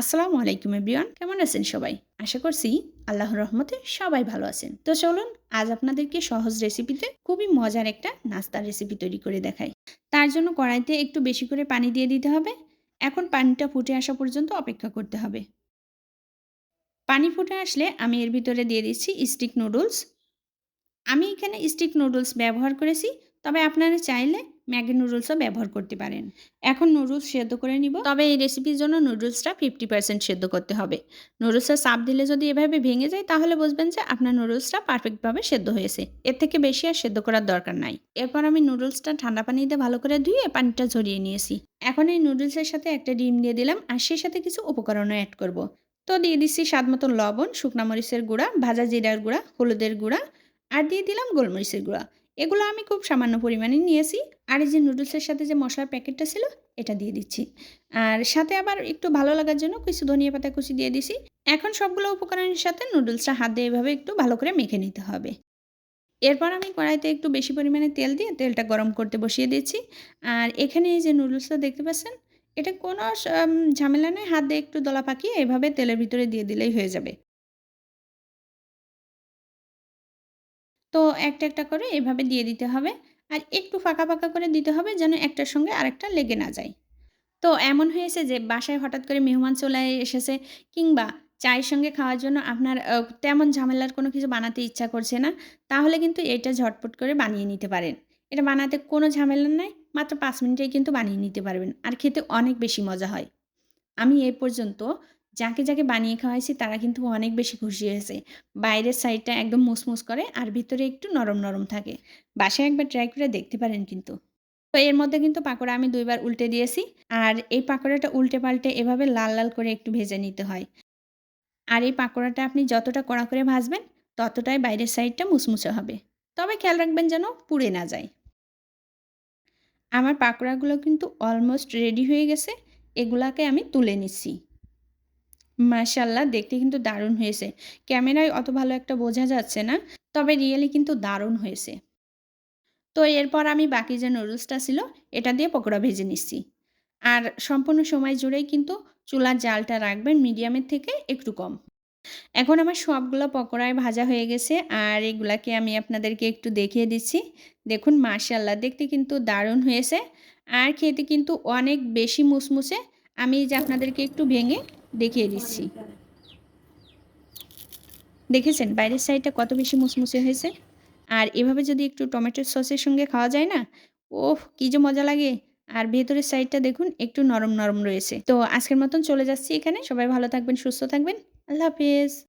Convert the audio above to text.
আসসালামু আলাইকুম এভরিওয়ান, কেমন আছেন সবাই? আশা করছি আল্লাহর রহমতে সবাই ভালো আছেন। তো চলুন, আজ আপনাদেরকে সহজ রেসিপিতে খুবই মজার একটা নাস্তার রেসিপি তৈরি করে দেখাই। তার জন্য কড়াইতে একটু বেশি করে পানি দিয়ে দিতে হবে। এখন পানিটা ফুটে আসা পর্যন্ত অপেক্ষা করতে হবে। পানি ফুটে আসলে আমি এর ভিতরে দিয়ে দিচ্ছি স্টিক নুডলস। আমি এখানে স্টিক নুডলস ব্যবহার করেছি, তবে আপনারা চাইলে ম্যাগি নুডলসও ব্যবহার করতে পারেন। এখন নুডলস সেদ্ধ করে নিব। তবে এই রেসিপির জন্য নুডলসটা ফিফটি পার্সেন্ট সেদ্ধ করতে হবে। নুডলসের চাপ দিলে যদি এভাবে ভেঙে যায়, তাহলে বুঝবেন যে আপনার নুডলসটা পারফেক্টভাবে সেদ্ধ হয়েছে। এর থেকে বেশি আর সেদ্ধ করার দরকার নাই। এরপর আমি নুডলসটা ঠান্ডা পানিতে ভালো করে ধুয়ে পানিটা ঝরিয়ে নিয়েছি। এখন এই নুডলসের সাথে একটা ডিম দিয়ে দিলাম আর সেই সাথে কিছু উপকরণও অ্যাড করব। তো দিয়ে দিচ্ছি স্বাদ মতো লবণ, শুকনা মরিচের গুঁড়া, ভাজা জিরার গুঁড়া, হলুদের গুঁড়া আর দিয়ে দিলাম গোলমরিচের গুঁড়া। এগুলো আমি খুব সামান্য পরিমাণে নিয়েছি। আর এই যে নুডলসের সাথে যে মশলার প্যাকেটটা ছিল, এটা দিয়ে দিচ্ছি। আর সাথে আবার একটু ভালো লাগার জন্য কিছু ধনিয়া পাতা কুচি দিয়ে দিছি। এখন সবগুলো উপকরণের সাথে নুডলসটা হাত দিয়ে এভাবে একটু ভালো করে মেখে নিতে হবে। এরপর আমি কড়াইতে একটু বেশি পরিমাণে তেল দিয়ে তেলটা গরম করতে বসিয়ে দিচ্ছি আর এখানে এই যে নুডলসটা দেখতে পাচ্ছেন, এটা কোনো ঝামেলা নয়। হাত দিয়ে একটু দলা পাকিয়ে এভাবে তেলের ভিতরে দিয়ে দিলেই হয়ে যাবে। তো একটা একটা করে এভাবে দিয়ে দিতে হবে। আর একটু ফাঁকা ফাঁকা করে দিতে হবে যেন একটার সঙ্গে আরেকটা লেগে না যায়। তো এমন হয়েছে যে বাসায় হঠাৎ করে মেহমান চলে এসেছে কিংবা চায়ের সঙ্গে খাওয়ার জন্য আপনার তেমন ঝামেলার কোনো কিছু বানাতে ইচ্ছা করছে না, তাহলে কিন্তু এটা ঝটপট করে বানিয়ে নিতে পারেন। এটা বানাতে কোনো ঝামেলা নাই, মাত্র পাঁচ মিনিটেই কিন্তু বানিয়ে নিতে পারবেন। আর খেতে অনেক বেশি মজা হয়। আমি এই পর্যন্ত যাকে যাকে বানিয়ে খাওয়াইছি, তারা কিন্তু অনেক বেশি খুশি হয়েছে। বাইরের সাইডটা একদম মুসমুস করে, আর ভিতরে একটু নরম নরম থাকে। বাসায় একবার ট্রাই করে দেখতে পারেন কিন্তু। তো এর মধ্যে কিন্তু পাকোড়া আমি দুইবার উল্টে দিয়েছি, আর এই পাকোড়াটা উল্টে পাল্টে এভাবে লাল লাল করে একটু ভেজে নিতে হয়। আর এই পাকোড়াটা আপনি যতটা কড়া করে ভাজবেন, ততটাই বাইরের সাইডটা মুসমুসে হবে। তবে খেয়াল রাখবেন যেন পুড়ে না যায়। আমার পাকোড়াগুলো কিন্তু অলমোস্ট রেডি হয়ে গেছে, এগুলাকে আমি তুলে নিচ্ছি। মাশাল্লাহ দেখতে কিন্তু দারুণ হয়েছে। ক্যামেরায় অত ভালো একটা বোঝা যাচ্ছে না, তবে রিয়েলি কিন্তু দারুণ হয়েছে। তো এরপর আমি বাকি যে নুডলসটা ছিল, এটা দিয়ে পকোড়া ভেজে নিচ্ছি। আর সম্পূর্ণ সময় জুড়েই কিন্তু চুলার জালটা রাখবেন মিডিয়ামের থেকে একটু কম। এখন আমার সবগুলো পকোড়ায় ভাজা হয়ে গেছে, আর এগুলাকে আমি আপনাদেরকে একটু দেখিয়ে দিচ্ছি। দেখুন মার্শাল্লাহ দেখতে কিন্তু দারুণ হয়েছে। আর খেতে কিন্তু অনেক বেশি মুসমুসে, আমি যে আপনাদেরকে একটু ভেঙে দেখিয়ে দিচ্ছি। দেখেছেন? বাইরের সাইডটা কত বেশি মুসমুসে হয়েছে? আর এভাবে যদি একটু টমেটোর সসের সঙ্গে খাওয়া যায় না? ওহ, কী যে মজা লাগে। আর ভেতরের সাইডটা দেখুন, একটু নরম নরম রয়েছে। তো আজকের মতন চলে যাচ্ছি এখানে। সবাই ভালো থাকবেন, সুস্থ থাকবেন। আল্লাহ হাফিজ।